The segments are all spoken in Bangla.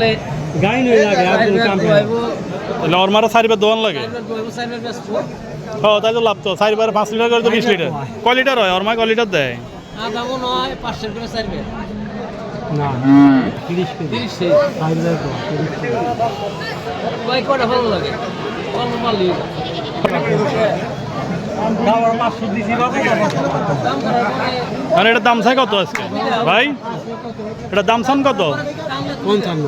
বলে গাই নই লাগে আর কোনো কাম তাহলে ওর মারা চারিবার দোয়ান লাগে। হ্যাঁ তাই তো লাভ তো। চারিবার পাঁচ লিটার করে তো বিশ লিটার। লিটার হয়? ওর মা লিটার দেয়? না আর এটার দাম চাই কত আজকে? ভাই এটার দাম চান কত? পঞ্চান্ন।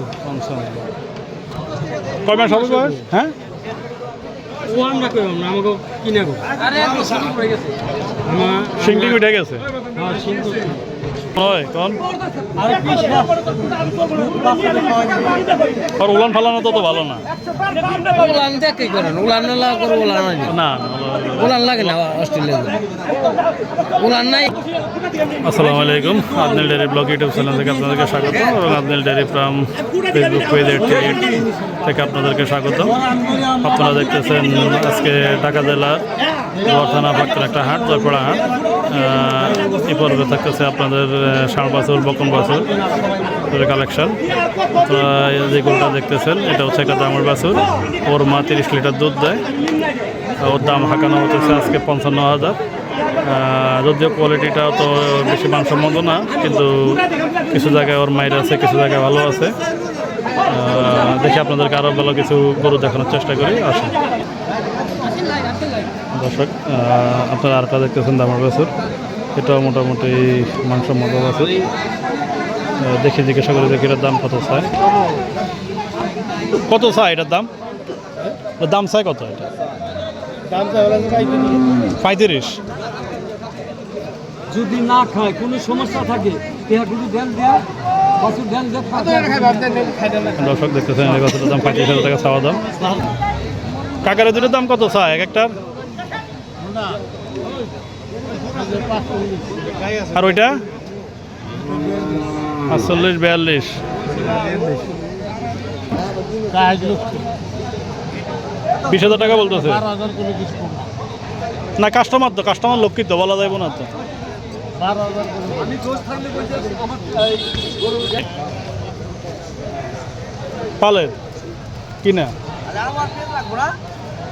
কয় মাস হবে বয়স? হ্যাঁ? ও আমরা কই আমরা? আমাকে কিনে গো। আরে এক গেছে। আমার সিংটি উঠে গেছে। আরে উলান ফালানো তো ভালো না। উলান দেখে করেন উলান না করে উলান না উলান লাগে না অস্ট্রেলিয়া উলান নাই। আসসালামু আলাইকুম আদনেল ডেয়ারি ব্লগ ইউটিউব চ্যানেল থেকে আপনাদেরকে স্বাগত এবং আদনেল ডেয়ারি ফার্ম ফেসবুক পেজের থেকে আপনাদেরকে স্বাগত। আপনারা দেখতেছেন আজকে ঢাকা জেলার থানা ফাঁকতের একটা হাট জয়পড়া হাট। এই পর্বে থাকতেছে আপনাদের ষাঁড় বাছুর বকন বাছুর কালেকশন এই যে গরুটা দেখতেছেন, এটা হচ্ছে একটা দামের বাছুর। ওর মা তিরিশ লিটার দুধ দেয়। ওর দাম হাঁকানো হচ্ছে আজকে পঞ্চান্ন হাজার। যদিও কোয়ালিটিটা তো বেশি মানসম্মত না, কিন্তু কিছু জায়গায় ওর মায়ের আছে, কিছু জায়গায় ভালো আছে। দেখি আপনাদেরকে আরও ভালো কিছু গরু দেখানোর চেষ্টা করি, আসুন। দর্শক আপনারা আরেকটা দেখতেছেন দামার বছর এটাও মোটামুটি মানসম্মত আছে আহ, দেখি জিজ্ঞাসা করে দেখি এটার দাম কত চায়। কত চায় এটার দাম? দাম চায় কত এটা? পঁয়ত্রিশ। যদি না খায় কোনো সমস্যা থাকে দেন দেয়া বাসুর দর্শক দেখতেছেন এই বছরের দাম পঁয়ত্রিশ হাজার টাকা চাওয়া দাম। কাকারে দুটোর দাম কত চায়? এক একটার? আর ওইটা? আটচল্লিশ বিয়াল্লিশ। বিশ হাজার টাকা বলতেছে। না কাস্টমার তো কাস্টমার লক্ষিত বলা যাইব না তো। পালের কিনা।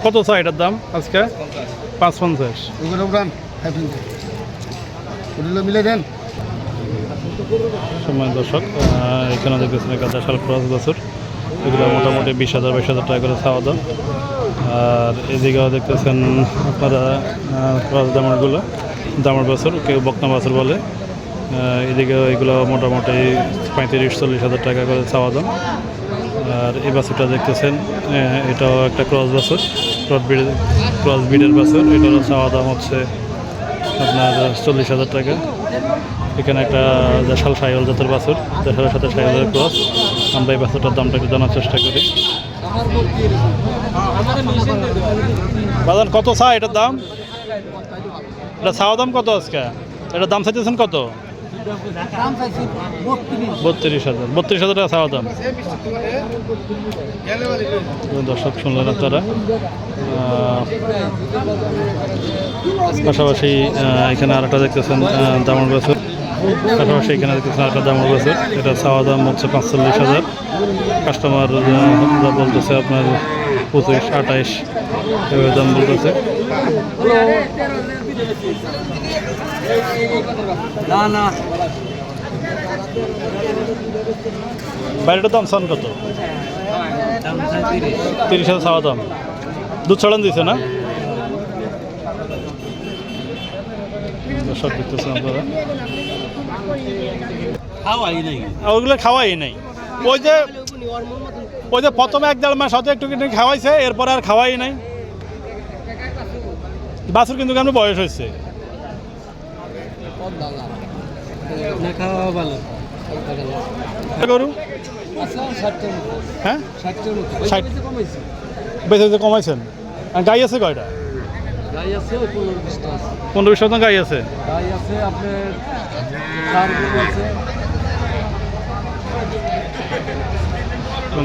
কত চাই এটার দাম আজকে? পাঁচ পঞ্চাশ মিলে দেন। সময় দর্শক এখানে দেখতেছেন একটা দেশাল ক্রস বছর। এগুলো মোটামুটি বিশ হাজার বাইশ হাজার টাকা করে চাওয়া দাম। আর এদিকেও দেখতেছেন আপনারা ক্রস দামারগুলো দামার বছর কেউ বকনা বছর বলে। এদিকে এগুলো মোটামুটি পঁয়ত্রিশ চল্লিশ হাজার টাকা করে চাওয়া দাম। আর এই বাছুরটা দেখতেছেন এটাও একটা ক্রস বছর ক্রস বিড, ক্রস বিডের বছর এটারও চাওয়া দাম হচ্ছে আপনার চল্লিশ হাজার টাকা। এখানে একটা দেশাল সাইল জাতের বাছুর দেশালের সাথে সাইলের ক্রস। আমরা এই বাছুরটার দামটা একটু জানার চেষ্টা করি। বাজার কত চাই এটার দাম? এটা চাওয়া দাম কত আজকে? এটার দাম চাইতেছেন কত? বত্রিশ হাজার। বত্রিশ হাজার টাকা চাওয়া দাম। দর্শক শুনলেন আপনারা। পাশাপাশি এখানে আরেকটা দেখতেছেন আহ, দামর বছর পাশাপাশি এখানে দেখতেছেন আরেকটা দামর বছর এটা চাওয়া দাম হচ্ছে পাঁচচল্লিশ হাজার। কাস্টমার বলতেছে আপনার পঁচিশ আঠাইশ এভাবে দাম বলতেছে। না না বাইরেটার দাম চান কত? তিরিশ হাজার চাওয়া দাম। দুধ ছড়ান দিছে না? সব খাওয়াই নাই আর খাওয়াই নাই। ওই যে ওই যে প্রথমে এক দেড় মাস একটু একটু খাওয়াইছে, এরপর আর খাওয়াই নাই। বাছুর কিন্তু কেমন বয়স হয়েছে? গরু? হ্যাঁ? বেশি কমাইছেন। গাই আছে কয়টা? পনেরো বিশ গাই আছে।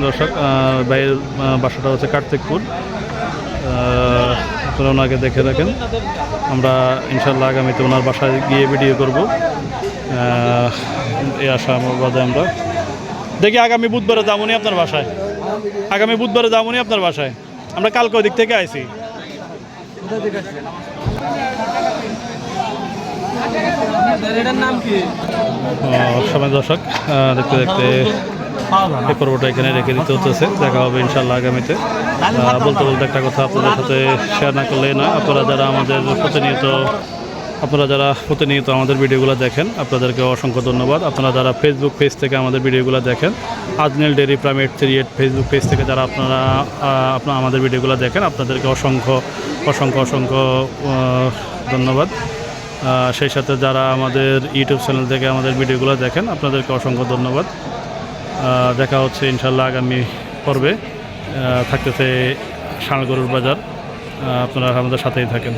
দর্শক আহ, বাসাটা হচ্ছে কার্তিকপুর। আপনারা ওনাকে দেখে রাখেন আমরা ইনশাল্লাহ আগামীতে ওনার বাসায় গিয়ে ভিডিও করব। এই আশা আমার বাদে আমরা। দেখি আগামী বুধবারে যাবনি আপনার বাসায়। আগামী বুধবারে যাবনি আপনার বাসায়। আমরা কালকে ওই দিক থেকে আইছি। কি সময় দর্শক দেখতে দেখতে এই পর্বটা এখানে রেখে দিতে হতেছে দেখা হবে ইনশাল্লাহ আগামীতে। বলতে বলতে একটা কথা আপনাদের সাথে শেয়ার না করলেই না আপনারা যারা আমাদের প্রতিনিয়ত আপনারা যারা প্রতিনিয়ত আমাদের ভিডিওগুলো দেখেন আপনাদেরকে অসংখ্য ধন্যবাদ। আপনারা যারা ফেসবুক পেজ থেকে আমাদের ভিডিওগুলো দেখেন আজনেল diary prime eight three eight Facebook page থেকে যারা আপনারা আপনারা আমাদের ভিডিওগুলো দেখেন আপনাদেরকে অসংখ্য অসংখ্য অসংখ্য ধন্যবাদ। সেই সাথে যারা আমাদের ইউটিউব চ্যানেল থেকে আমাদের ভিডিওগুলো দেখেন আপনাদেরকে অসংখ্য ধন্যবাদ। দেখা হচ্ছে ইনশাল্লাহ আগামী পর্বে। থাকতেছে শালগরুর বাজার। আপনারা আমাদের সাথেই থাকেন।